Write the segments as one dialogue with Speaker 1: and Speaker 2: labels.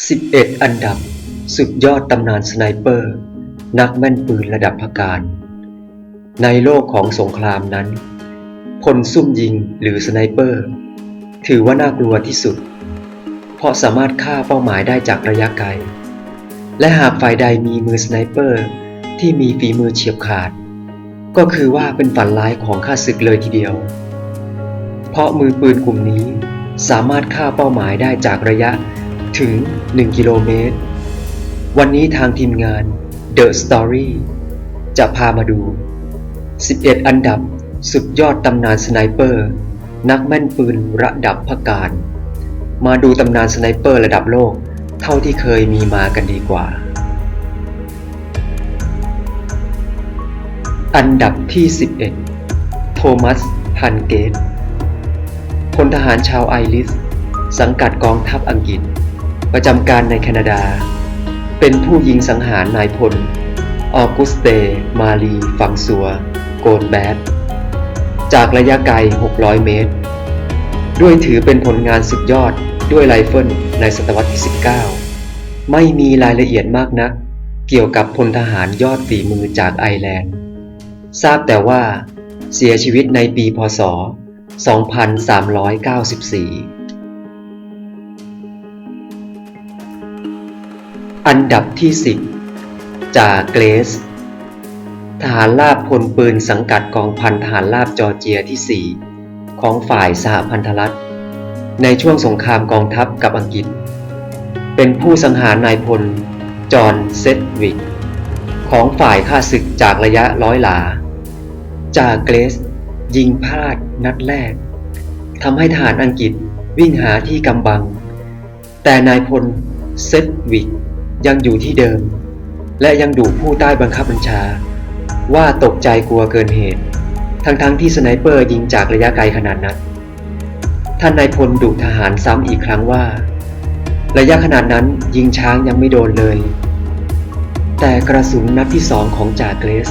Speaker 1: 11 อันดับ สุดยอดตำนานสไนเปอร์ นักแม่นปืนระดับพการ ในโลกของสงครามนั้นคนซุ่มยิงหรือสไนเปอร์ ถือว่าน่ากลัวที่สุด เพราะสามารถฆ่าเป้าหมายได้จากระยะไกล และหากฝ่ายใดมีมือสไนเปอร์ที่มีฝีมือเฉียบขาด ก็คือว่าเป็นฝันร้ายของข้าศึกเลยทีเดียว เพราะมือปืนกลุ่มนี้สามารถฆ่าเป้าหมายได้จากระยะ ถึง 1 กิโลเมตร วันนี้ทางทีมงาน The Story จะพามาดู 11 อันดับสุดยอดตำนานสไนเปอร์ นักแม่นปืนระดับพการ มาดูตำนานสไนเปอร์ระดับโลก เท่าที่เคยมีมากันดีกว่า อันดับที่ 11 โทมัสพันเกตพลทหารชาวไอริส สังกัดกองทัพอังกฤษ ประจำการในแคนาดา เป็นผู้ยิงสังหารนายพล ออกุสเต มารีฟังซัว โกนแบดจากระยะไกล 600 เมตร ด้วยถือเป็นผลงานสุดยอดด้วยไรเฟิลในศตวรรษที่ 19 ไม่มีรายละเอียดมากนัก เกี่ยวกับพลทหารยอดฝีมือจากไอแลนด์ ทราบแต่ว่า เสียชีวิตในปีพศ 2394 อันดับที่ 10จ่าเกรสทหารราบพลปืนสังกัดกองพันทหารราบจอร์เจียที่ 4 ของฝ่ายสหพันธรัฐ ในช่วงสงครามกองทัพกับอังกฤษ เป็นผู้สังหารนายพล จอห์นเซดวิก ของฝ่ายข้าศึกจากระยะร้อยหลา จ่าเกรส ยิงพลาดนัดแรกทำให้ทหารอังกฤษวิ่งหาที่กำบัง แต่นายพลเซดวิก ยังอยู่ที่เดิม และยังดุผู้ใต้บังคับบัญชา ว่าตกใจกลัวเกินเหตุ ทั้งๆทที่สไนเปอร์ยิงจากระยะไกลขนาดนั้น ท่านนายพลดุทหารซ้ำอีกครั้งว่า ระยะขนาดนั้นยิงช้างยังไม่โดนเลย แต่กระสุนนัดที่สองของจ่าเกรส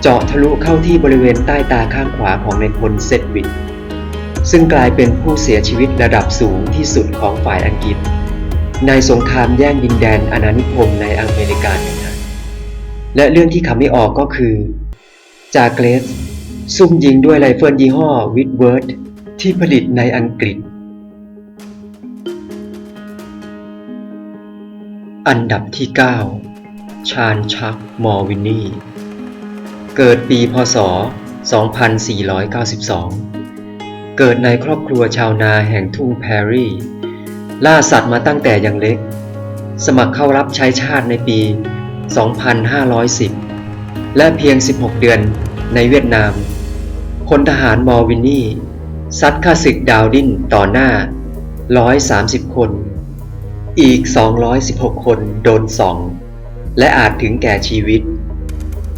Speaker 1: เจาะทะลุเข้าที่บริเวณใต้ตาข้างขวาของนายพลเซดวิกซึ่งกลายเป็นผู้เสียชีวิตระดับสูงที่สุดของฝ่ายอังกฤษ ในสงครามแย่งดินแดนอาณานิคมในอเมริกาเหนือและเรื่องที่ขำไม่ออกก็คือ จาเกรสซุ่มยิงด้วยไรเฟิลยี่ห้อวิทเวิร์ดที่ผลิตในอังกฤษ อันดับที่ 9 ชาญชัก มอร์วินนี่ เกิดปีพศ 2492 เกิดในครอบครัวชาวนาแห่งทุ่งแพรรี่ ล่าสัตว์มาตั้งแต่ยังเล็ก สมัครเข้ารับใช้ชาติในปี 2510 และเพียง 16 เดือนในเวียดนามพลทหารมอวินนี่ซัดข้าศึกดาวดินต่อหน้า 130 คน อีก 216 คนโดนสอง และอาจถึงแก่ชีวิต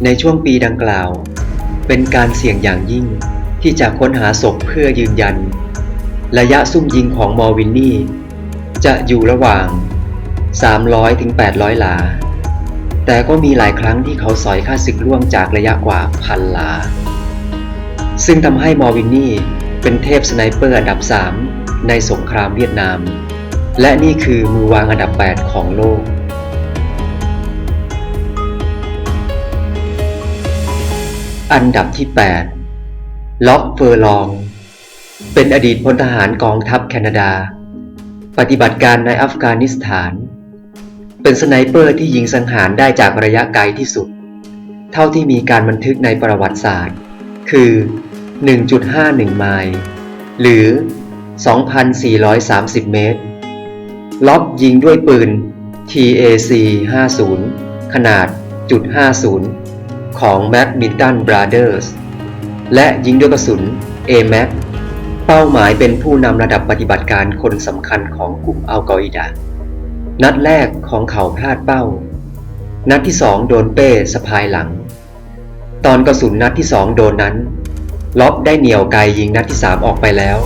Speaker 1: ในช่วงปีดังกล่าว เป็นการเสี่ยงอย่างยิ่งที่จะค้นหาศพเพื่อยืนยัน ระยะซุ่มยิงของมอวินนี่ จะอยู่ระหว่าง 300ถึง800 หลา แต่ก็มีหลายครั้งที่เขาสอยค่าศึกล่วงจากระยะกว่าพันหลา ซึ่งทำให้มอร์วินนี่เป็นเทพสไนเปอร์อันดับ 3 ในสงครามเวียดนาม และนี่คือมือวางอันดับ 8 ของโลกอันดับที่ 8 ล็อกเฟอร์ลอง เป็นอดีตพลทหารกองทัพแคนาดา ปฏิบัติการในอัฟกานิสถาน เป็นสไนเปอร์ที่ยิงสังหารได้จากระยะไกลที่สุด เท่าที่มีการบันทึกในประวัติศาสตร์ คือ 1.51 ไมล์ หรือ 2,430 เมตร ล็อบยิงด้วยปืน TAC 50ขนาดจุด50 ของ m a c m i n t o n Brothers และยิงด้วยกระสุน AMAC เป้าหมายเป็นผู้นำระดับปฏิบัติการคนสำคัญของกลุ่มอัลกออิดะนัดแรกของเขาพลาดเป้า นัดที่สองโดนเป้สะพายหลัง ตอนกระสุนนัดที่สองโดนนั้น ล็อบได้เหนี่ยวไกยิงนัดที่สามออกไปแล้ว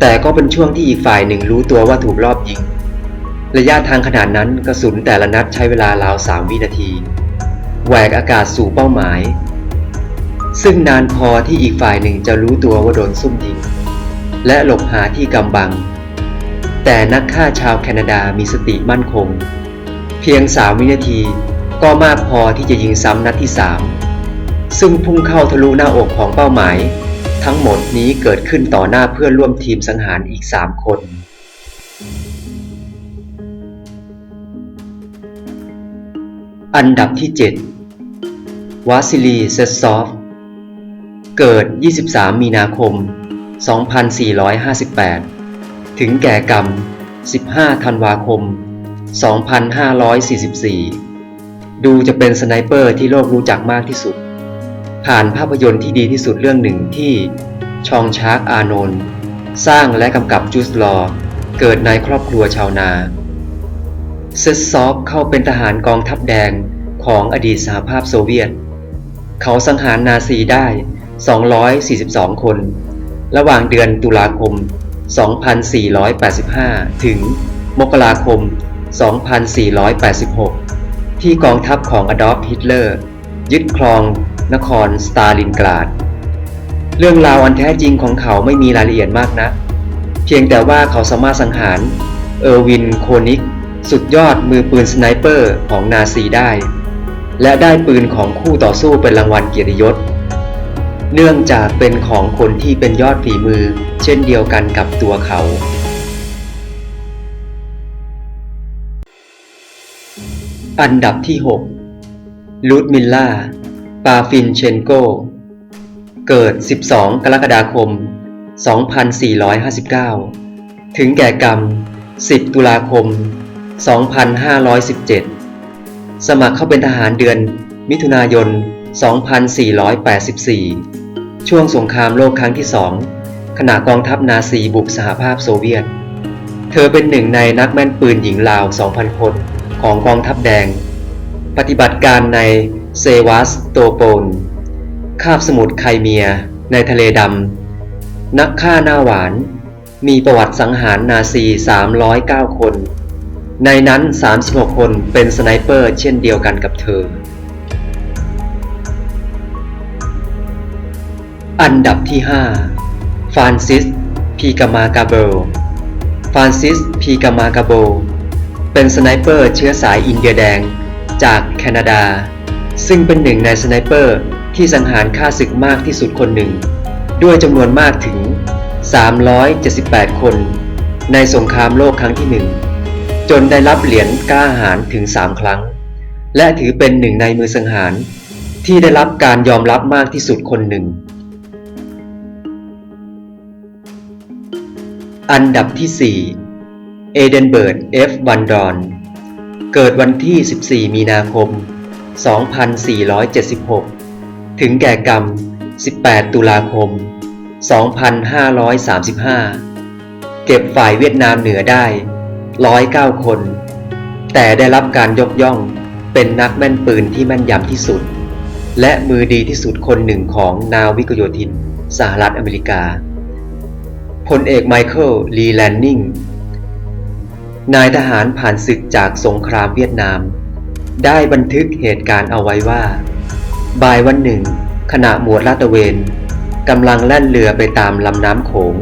Speaker 1: แต่ก็เป็นช่วงที่อีกฝ่ายหนึ่งรู้ตัวว่าถูกรอบยิง ระยะทางขนาดนั้นกระสุนแต่ละนัดใช้เวลาราวสามวินาที แหวกอากาศสู่เป้าหมาย ซึ่งนานพอที่อีกฝ่ายหนึ่งจะรู้ตัวว่าโดนซุ่มยิง และหลบหาที่กำบัง แต่นักฆ่าชาวแคนาดามีสติมั่นคง เพียง3วินาทีก็มากพอที่จะยิงซ้ำนัดที่3ซึ่งพุ่งเข้าทะลุหน้าอกของเป้าหมาย ทั้งหมดนี้เกิดขึ้นต่อหน้าเพื่อนร่วมทีมสังหารอีก3คนอันดับที่ 7 วาซิลี เซซซอฟ เกิด 23 มีนาคม 2458 ถึงแก่กรรม 15 ธันวาคม 2544 ดูจะเป็นสไนเปอร์ที่โลกรู้จักมากที่สุด ผ่านภาพยนตร์ที่ดีที่สุดเรื่องหนึ่งที่ชองชาร์กอานนท์สร้างและกำกับจูสลอ เกิดในครอบครัวชาวนาเซซซอฟเข้าเป็นทหารกองทัพแดงของอดีตสหภาพโซเวียต เขาสังหารนาซีได้ 242 คน ระหว่างเดือนตุลาคม 2485 ถึงมกราคม 2486 ที่กองทัพของอดอล์ฟฮิตเลอร์ยึดครองนครสตาลินกราด เรื่องราวอันแท้จริงของเขาไม่มีรายละเอียดมากนะ เพียงแต่ว่าเขาสามารถสังหารเออร์วินโคนิก สุดยอดมือปืนสไนเปอร์ของนาซีได้ และได้ปืนของคู่ต่อสู้เป็นรางวัลเกียรติยศ เนื่องจากเป็นของคนที่เป็นยอดฝีมือ เช่นเดียวกันกับตัวเขา อันดับที่ 6 ลูดมิลล่า ปาฟินเชนโก เกิด 12 กรกฎาคม 2459 ถึงแก่กรรม 10 ตุลาคม 2517 สมัครเข้าเป็นทหารเดือนมิถุนายน 2484 ช่วงสงครามโลกครั้งที่สองขณะกองทัพนาซีบุกสหภาพโซเวียต เธอเป็นหนึ่งในนักแม่นปืนหญิงลาว 2,000 คนของกองทัพแดง ปฏิบัติการในเซวัสโตโปลคาบสมุทรไครเมีย ในทะเลดำ นักฆ่าหน้าหวาน มีประวัติสังหารนาซี 309 คน ในนั้น 36 คนเป็นสไนเปอร์เช่นเดียวกันกับเธอ อันดับที่ 5 ฟรานซิส พีกามากาเบล ฟรานซิส พีกามากาโบ เป็นสไนเปอร์เชื้อสายอินเดียแดง จากแคนาดา ซึ่งเป็นหนึ่งในสไนเปอร์ที่สังหารฆ่าศึกมากที่สุดคนหนึ่ง ด้วยจำนวนมากถึง 378 คน ในสงครามโลกครั้งที่หนึ่ง จนได้รับเหรียญกล้าหาญถึง 3 ครั้ง และถือเป็นหนึ่งในมือสังหาร ที่ได้รับการยอมรับมากที่สุดคนหนึ่ง อันดับที่ 4 เอเดนเบิร์ดเอฟวันดอน เกิดวันที่ 14 มีนาคม 2476 ถึงแก่กรรม 18 ตุลาคม 2535 เก็บฝ่ายเวียดนามเหนือได้ 109 คน แต่ได้รับการยกย่องเป็นนักแม่นปืนที่แม่นยำที่สุด และมือดีที่สุดคนหนึ่งของนาวิกโยธิน สหรัฐอเมริกา พลเอกไมเคิล ลีแลนนิง นายทหารผ่านศึกจากสงครามเวียดนาม ได้บันทึกเหตุการณ์เอาไว้ว่า บ่ายวันหนึ่ง ขณะหมวดลาดตระเวนกำลังแล่นเรือไปตามลำน้ำโขง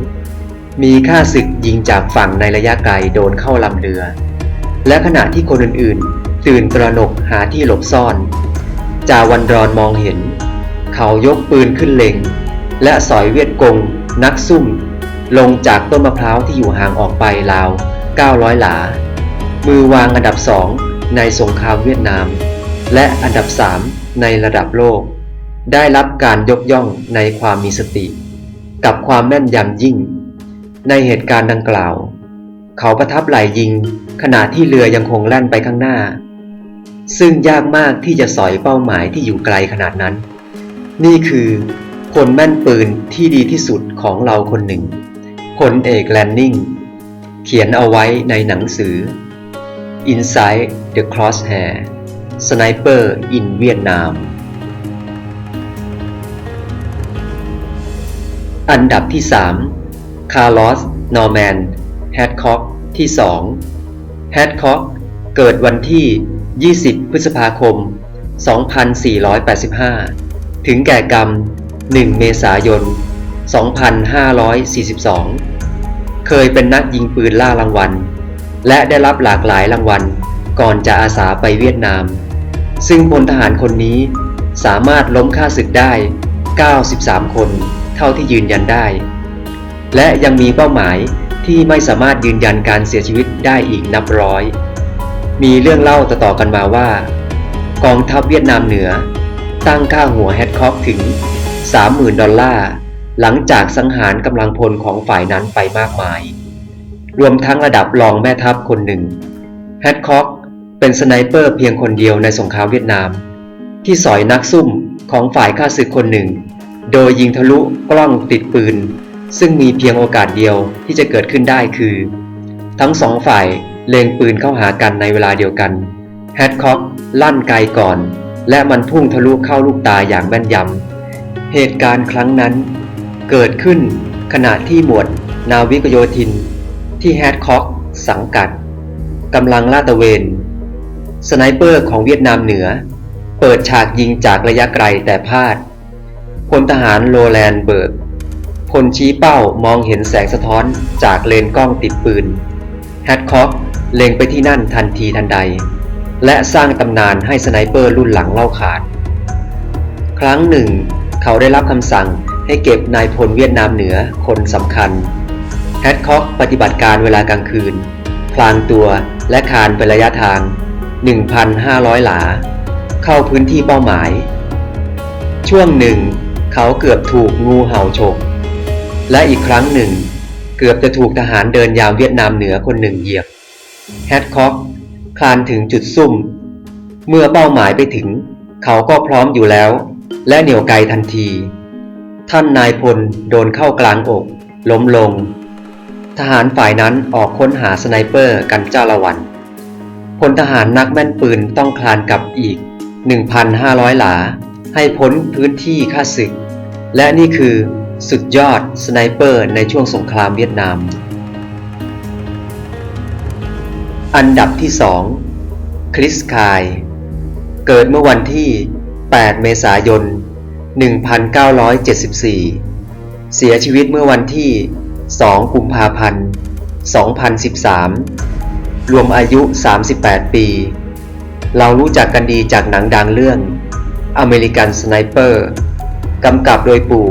Speaker 1: มีข้าศึกยิงจากฝั่งในระยะไกลโดนเข้าลำเรือ และขณะที่คนอื่นๆ ตื่นตระหนกหาที่หลบซ่อน จาวันรอนมองเห็น เขายกปืนขึ้นเล็ง และสอยเวียดกงนักซุ่ม ลงจากต้นมะพร้าวที่อยู่ห่างออกไปราว 900 หลา มือวางอันดับสองในสงครามเวียดนาม และอันดับสามในระดับโลก ได้รับการยกย่องในความมีสติ กับความแม่นยำยิ่ง ในเหตุการณ์ดังกล่าว เขาประทับไหลยิงขณะที่เรือยังคงแล่นไปข้างหน้า ซึ่งยากมากที่จะสอยเป้าหมายที่อยู่ไกลขนาดนั้น นี่คือคนแม่นปืนที่ดีที่สุดของเราคนหนึ่ง พลเอกแลนนิงเขียนเอาไว้ในหนังสือ Inside the Crosshair Sniper in Vietnam อันดับที่ 3 คาร์ลอส นอร์แมน แฮดคอก ที่ 2 แฮดคอก เกิดวันที่ 20 พฤษภาคม 2485 ถึงแก่กรรม 1 เมษายน 2542 เคยเป็นนักยิงปืนล่ารางวัล และได้รับหลากหลายรางวัล ก่อนจะอาสาไปเวียดนาม ซึ่งพลทหารคนนี้สามารถล้มค่าศึกได้ 93 คน เท่าที่ยืนยันได้ และยังมีเป้าหมายที่ไม่สามารถยืนยันการเสียชีวิตได้อีกนับร้อย มีเรื่องเล่าต่อๆกันมาว่า กองทัพเวียดนามเหนือ ตั้งค่าหัวแฮดคอกถึง 30,000 ดอลลาร์ หลังจากสังหารกำลังพลของฝ่ายนั้นไปมากมาย รวมทั้งระดับรองแม่ทัพคนหนึ่งแฮดคอกเป็นสไนเปอร์เพียงคนเดียวในสงครามเวียดนาม ที่สอยนักซุ่มของฝ่ายข้าศึกคนหนึ่ง โดยยิงทะลุกล้องติดปืน ซึ่งมีเพียงโอกาสเดียวที่จะเกิดขึ้นได้คือ ทั้งสองฝ่ายเล็งปืนเข้าหากันในเวลาเดียวกันแฮดคอกลั่นไกลก่อน และมันพุ่งทะลุเข้าลูกตาอย่างแม่นยำเหตุการณ์ครั้งนั้น เกิดขึ้นขณะที่หมวดนาวิกโยธิน ที่แฮดคอกสังกัดกำลังลาดตระเวน สไนเปอร์ของเวียดนามเหนือ เปิดฉากยิงจากระยะไกลแต่พลาดพลทหารโรแลนด์เบิร์กพลชี้เป้ามองเห็นแสงสะท้อนจากเลนกล้องติดปืนแฮดคอกเล็งไปที่นั่นทันทีทันใด และสร้างตำนานให้สไนเปอร์รุ่นหลังเล่าขาน ครั้งหนึ่ง เขาได้รับคำสั่ง ให้เก็บนายพลเวียดนามเหนือคนสำคัญแฮดคอกปฏิบัติการเวลากลางคืน พลางตัวและคานเป็นระยะทาง 1,500 หลา เข้าพื้นที่เป้าหมาย ช่วงหนึ่ง เขาเกือบถูกงูเห่าฉก และอีกครั้งหนึ่ง เกือบจะถูกทหารเดินยามเวียดนามเหนือคนหนึ่งเหยียบแฮดคอกคลานถึงจุดซุ่ม เมื่อเป้าหมายไปถึง เขาก็พร้อมอยู่แล้ว และเหนี่ยวไกลทันที ท่านนายพลโดนเข้ากลางอก ล้มลง ทหารฝ่ายนั้นออกค้นหาสไนเปอร์กันจ้าละวันพลทหารนักแม่นปืนต้องคลานกลับอีก 1,500 หลา ให้พ้นพื้นที่ค่าศึก และนี่คือสุดยอดสไนเปอร์ในช่วงสงครามเวียดนาม อันดับที่ 2 คริสคาย เกิดเมื่อวันที่ 8 เมษายน 1974 เสียชีวิตเมื่อวันที่ 2 กุมภาพันธ์ 2013 รวมอายุ 38 ปี เรารู้จักกันดีจากหนังดังเรื่องอเมริกันสไนเปอร์กำกับโดยปู่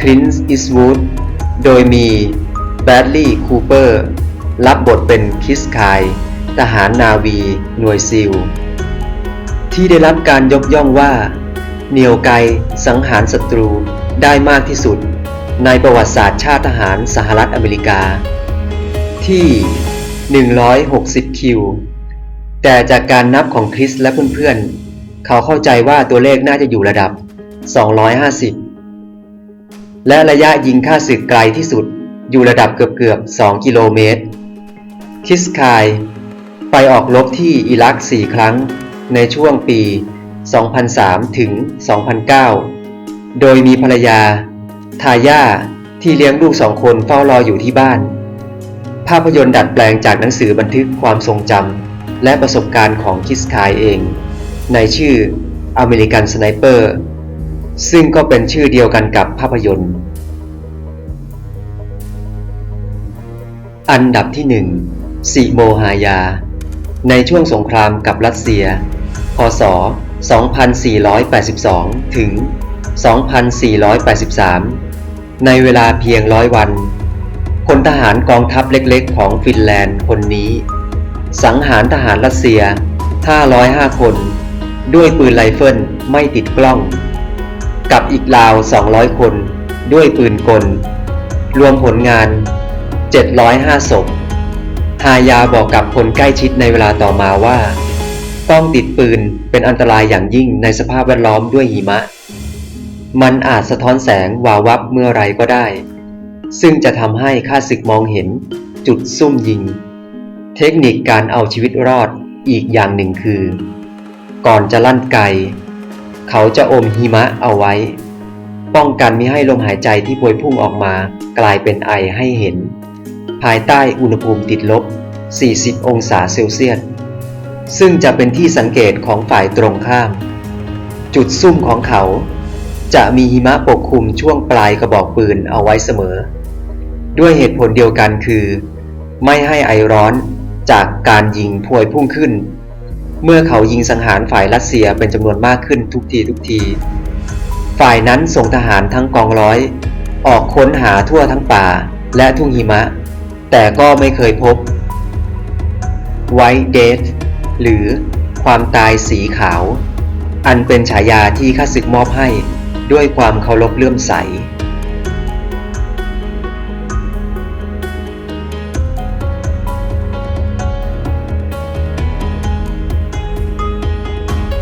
Speaker 1: คลินส์อิสวูดโดยมีแบดลีย์คูเปอร์ รับบทเป็นคิสคาย ทหารนาวี หน่วยซิล ที่ได้รับการยกย่องว่า เหนียวไกสังหารศัตรูได้มากที่สุด ในประวัติศาสตร์ชาติทหารสหรัฐอเมริกา ที่ 160 คิว แต่จากการนับของคริสและเพื่อนๆ เขาเข้าใจว่าตัวเลขน่าจะอยู่ระดับ 250 และระยะยิงค่าศึกไกลที่สุดอยู่ระดับเกือบๆ 2 กิโลเมตร คิสคาย ไปออกรบที่อิรัก 4 ครั้งในช่วงปี 2003 ถึง 2009 โดยมีภรรยา ทายาที่เลี้ยงลูกสองคนเฝ้ารออยู่ที่บ้าน ภาพยนตร์ดัดแปลงจากหนังสือบันทึกความทรงจำและประสบการณ์ของคิสคายเอง ในชื่ออเมริกันสไนเปอร์ซึ่งก็เป็นชื่อเดียวกันกับภาพยนตร์ อันดับที่หนึ่งสิโมฮายา ในช่วงสงครามกับรัสเซีย พศ 2482 ถึง 2483 ในเวลาเพียงร้อยวันพลทหารกองทัพเล็กๆ ของฟินแลนด์คนนี้ สังหารทหารรัสเซีย 505 คน ด้วยปืนไรเฟิลไม่ติดกล้อง กับอีกราว 200 คน ด้วยปืนกล รวมผลงาน 705ศพฮายาบอกกับคนใกล้ชิดในเวลาต่อมาว่า ต้องติดปืนเป็นอันตรายอย่างยิ่งในสภาพแวดล้อมด้วยหิมะ มันอาจสะท้อนแสงวาวับเมื่อไรก็ได้ ซึ่งจะทำให้ข้าศึกมองเห็นจุดซุ่มยิง เทคนิคการเอาชีวิตรอดอีกอย่างหนึ่งคือ ก่อนจะลั่นไกเขาจะอมหิมะเอาไว้ ป้องกันไม่ให้ลมหายใจที่พวยพุ่งออกมากลายเป็นไอให้เห็น ภายใต้อุณหภูมิติดลบ 40 องศาเซลเซียส ซึ่งจะเป็นที่สังเกตของฝ่ายตรงข้าม จุดซุ่มของเขา จะมีหิมะปกคลุมช่วงปลายกระบอกปืนเอาไว้เสมอ ด้วยเหตุผลเดียวกันคือ ไม่ให้ไอร้อนจากการยิงพวยพุ่งขึ้น เมื่อเขายิงสังหารฝ่ายรัสเซียเป็นจำนวนมากขึ้นทุกทีทุกที ฝ่ายนั้นส่งทหารทั้งกองร้อย ออกค้นหาทั่วทั้งป่าและทุ่งหิมะ แต่ก็ไม่เคยพบ White Death หรือความตายสีขาว อันเป็นฉายาที่ข้าศึกมอบให้ด้วยความเคารพเลื่อมใส